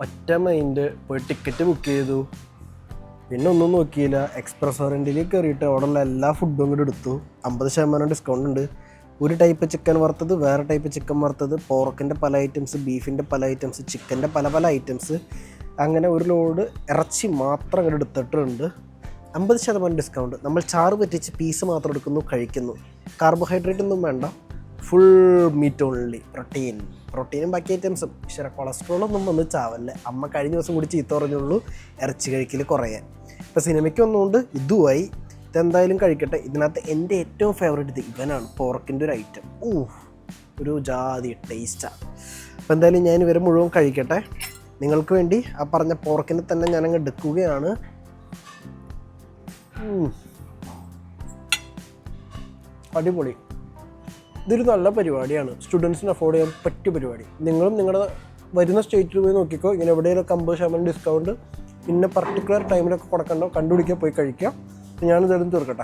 ഒറ്റ മൈൻഡ് പോയി ticket book ചെയ്തു. പിന്നെ ഒന്നും നോക്കിയില്ല. എക്സ്പ്രസ് ഓറിയന്റിൽ കയറിയിട്ട് അവിടെയുള്ള എല്ലാ ഫുഡും കൂടെ എടുത്തു. അമ്പത് ശതമാനം ഡിസ്കൗണ്ട് ഉണ്ട്. ഒരു ടൈപ്പ് ചിക്കൻ വറുത്തത് വേറെ ടൈപ്പ് ചിക്കൻ വറുത്തത് പോർക്കിന്റെ പല ഐറ്റംസ് ബീഫിന്റെ പല ഐറ്റംസ് ചിക്കന്റെ പല പല ഐറ്റംസ് അങ്ങനെ ഒരു ലോഡ് ഇറച്ചി മാത്രം അങ്ങോട്ട് എടുത്തിട്ടുണ്ട്. അമ്പത് ശതമാനം ഡിസ്കൗണ്ട് നമ്മൾ ചാറ് പറ്റിച്ച് പീസ് മാത്രം എടുക്കുന്നു കഴിക്കുന്നു. കാർബോഹൈഡ്രേറ്റ് ഒന്നും വേണ്ട. ഫുൾ മീറ്റ് ഓൺലി പ്രോട്ടീൻ പ്രോട്ടീനും ബാക്കി ഐറ്റംസും പക്ഷേ കൊളസ്ട്രോൾ ഒന്നും വന്ന് ചാവല്ല. അമ്മ കഴിഞ്ഞ ദിവസം കൂടി ചീത്ത പറഞ്ഞുള്ളൂ. ഇറച്ചി കഴിക്കൽ കുറയാൻ. ഇപ്പം സിനിമയ്ക്ക് വന്നുകൊണ്ട് ഇതുമായി ഇതെന്തായാലും കഴിക്കട്ടെ. ഇതിനകത്ത് എന്റെ ഏറ്റവും ഫേവറേറ്റ് ഇത് ഇവനാണ്. പോർക്കിന്റെ ഒരു ഐറ്റം ഊ ഒരു ജാതി ടേസ്റ്റാണ് അപ്പോൾ എന്തായാലും ഞാൻ ഇവരെ മുഴുവൻ കഴിക്കട്ടെ. നിങ്ങൾക്ക് വേണ്ടി ആ പറഞ്ഞ പോർക്കിനെ തന്നെ ഞാനങ്ങ് എടുക്കുകയാണ്. അടിപൊളി. ഇതൊരു നല്ല പരിപാടിയാണ്. സ്റ്റുഡൻസിന് അഫോർഡ് ചെയ്യാൻ പറ്റിയ പരിപാടി. നിങ്ങളും നിങ്ങളുടെ വരുന്ന സ്റ്റേറ്റിൽ പോയി നോക്കിക്കോ. ഇങ്ങനെ എവിടെയെങ്കിലും അമ്പത് ശതമാനം ഡിസ്കൗണ്ട് ഇന്ന പർട്ടിക്കുലർ ടൈമിലൊക്കെ കൊടുക്കണ്ടോ? കണ്ടുപിടിക്കാൻ പോയി കഴിക്കാം. ഞാനിതെല്ലാം തീർക്കട്ടെ.